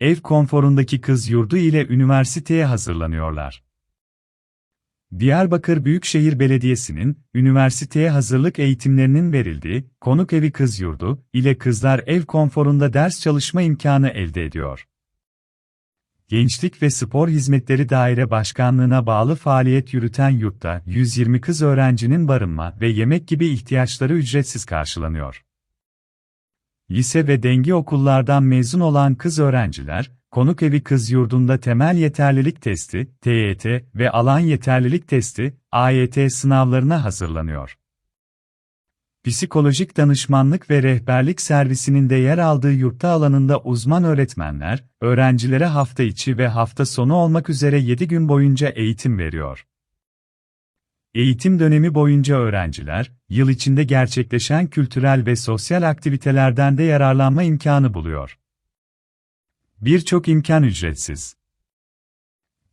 ev konforundaki kız yurdu ile üniversiteye hazırlanıyorlar. Diyarbakır Büyükşehir Belediyesi'nin üniversiteye hazırlık eğitimlerinin verildiği konuk evi kız yurdu ile kızlar ev konforunda ders çalışma imkanı elde ediyor. Gençlik ve Spor Hizmetleri Daire Başkanlığı'na bağlı faaliyet yürüten yurtta 120 kız öğrencinin barınma ve yemek gibi ihtiyaçları ücretsiz karşılanıyor. Lise ve dengi okullardan mezun olan kız öğrenciler, konuk evi kız yurdunda temel yeterlilik testi, TYT ve alan yeterlilik testi, AYT sınavlarına hazırlanıyor. Psikolojik danışmanlık ve rehberlik servisinin de yer aldığı yurtta alanında uzman öğretmenler, öğrencilere hafta içi ve hafta sonu olmak üzere 7 gün boyunca eğitim veriyor. Eğitim dönemi boyunca öğrenciler, yıl içinde gerçekleşen kültürel ve sosyal aktivitelerden de yararlanma imkanı buluyor. Birçok imkan ücretsiz.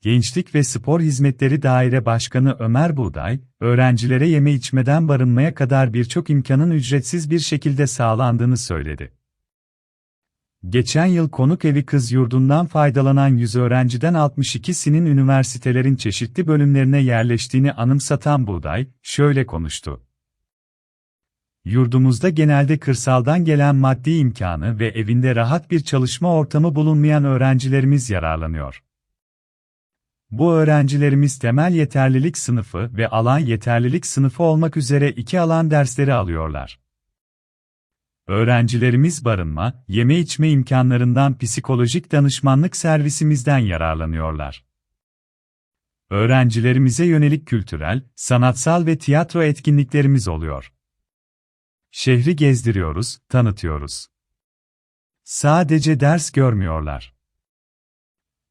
Gençlik ve Spor Hizmetleri Daire Başkanı Ömer Buğday, öğrencilere yeme içmeden barınmaya kadar birçok imkanın ücretsiz bir şekilde sağlandığını söyledi. Geçen yıl konuk evi kız yurdundan faydalanan 100 öğrenciden 62'sinin üniversitelerin çeşitli bölümlerine yerleştiğini anımsatan Buğday, şöyle konuştu. Yurdumuzda genelde kırsaldan gelen maddi imkanı ve evinde rahat bir çalışma ortamı bulunmayan öğrencilerimiz yararlanıyor. Bu öğrencilerimiz temel yeterlilik sınıfı ve alan yeterlilik sınıfı olmak üzere iki alan dersleri alıyorlar. Öğrencilerimiz barınma, yeme içme imkanlarından psikolojik danışmanlık servisimizden yararlanıyorlar. Öğrencilerimize yönelik kültürel, sanatsal ve tiyatro etkinliklerimiz oluyor. Şehri gezdiriyoruz, tanıtıyoruz. Sadece ders görmüyorlar.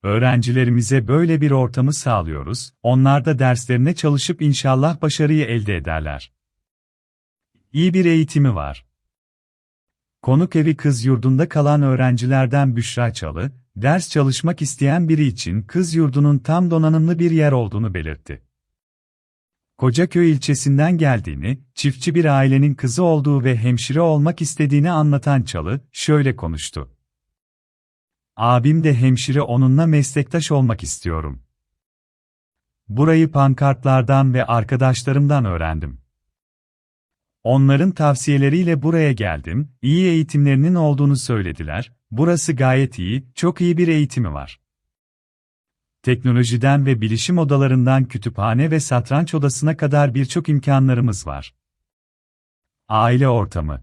Öğrencilerimize böyle bir ortamı sağlıyoruz, onlar da derslerine çalışıp inşallah başarıyı elde ederler. İyi bir eğitimi var. Konuk evi kız yurdunda kalan öğrencilerden Büşra Çalı, ders çalışmak isteyen biri için kız yurdunun tam donanımlı bir yer olduğunu belirtti. Kocaköy ilçesinden geldiğini, çiftçi bir ailenin kızı olduğu ve hemşire olmak istediğini anlatan Çalı, şöyle konuştu. Abim de hemşire onunla meslektaş olmak istiyorum. Burayı pankartlardan ve arkadaşlarımdan öğrendim. Onların tavsiyeleriyle buraya geldim, iyi eğitimlerinin olduğunu söylediler, burası gayet iyi, çok iyi bir eğitimi var. Teknolojiden ve bilişim odalarından kütüphane ve satranç odasına kadar birçok imkanlarımız var. Aile ortamı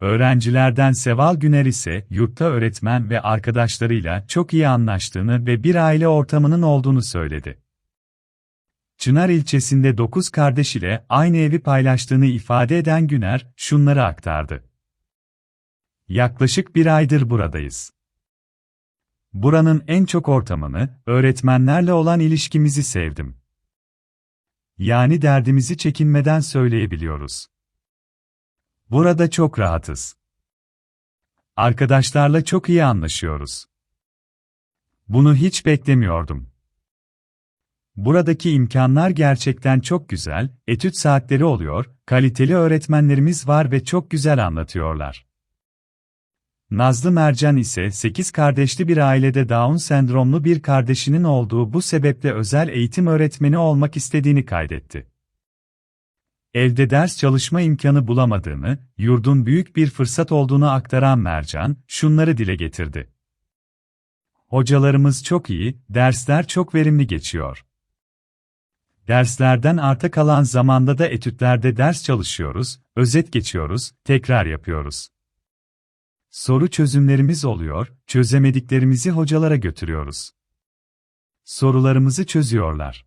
Öğrencilerden Seval Güner ise yurtta öğretmen ve arkadaşlarıyla çok iyi anlaştığını ve bir aile ortamının olduğunu söyledi. Çınar ilçesinde 9 kardeş ile aynı evi paylaştığını ifade eden Güner, şunları aktardı. Yaklaşık bir aydır buradayız. Buranın en çok ortamını, öğretmenlerle olan ilişkimizi sevdim. Yani derdimizi çekinmeden söyleyebiliyoruz. Burada çok rahatız. Arkadaşlarla çok iyi anlaşıyoruz. Bunu hiç beklemiyordum. Buradaki imkanlar gerçekten çok güzel, etüt saatleri oluyor, kaliteli öğretmenlerimiz var ve çok güzel anlatıyorlar. Nazlı Mercan ise 8 kardeşli bir ailede Down sendromlu bir kardeşinin olduğu bu sebeple özel eğitim öğretmeni olmak istediğini kaydetti. Evde ders çalışma imkanı bulamadığını, yurdun büyük bir fırsat olduğunu aktaran Mercan, şunları dile getirdi. Hocalarımız çok iyi, dersler çok verimli geçiyor. Derslerden arta kalan zamanda da etütlerde ders çalışıyoruz, özet geçiyoruz, tekrar yapıyoruz. Soru çözümlerimiz oluyor, çözemediklerimizi hocalara götürüyoruz. Sorularımızı çözüyorlar.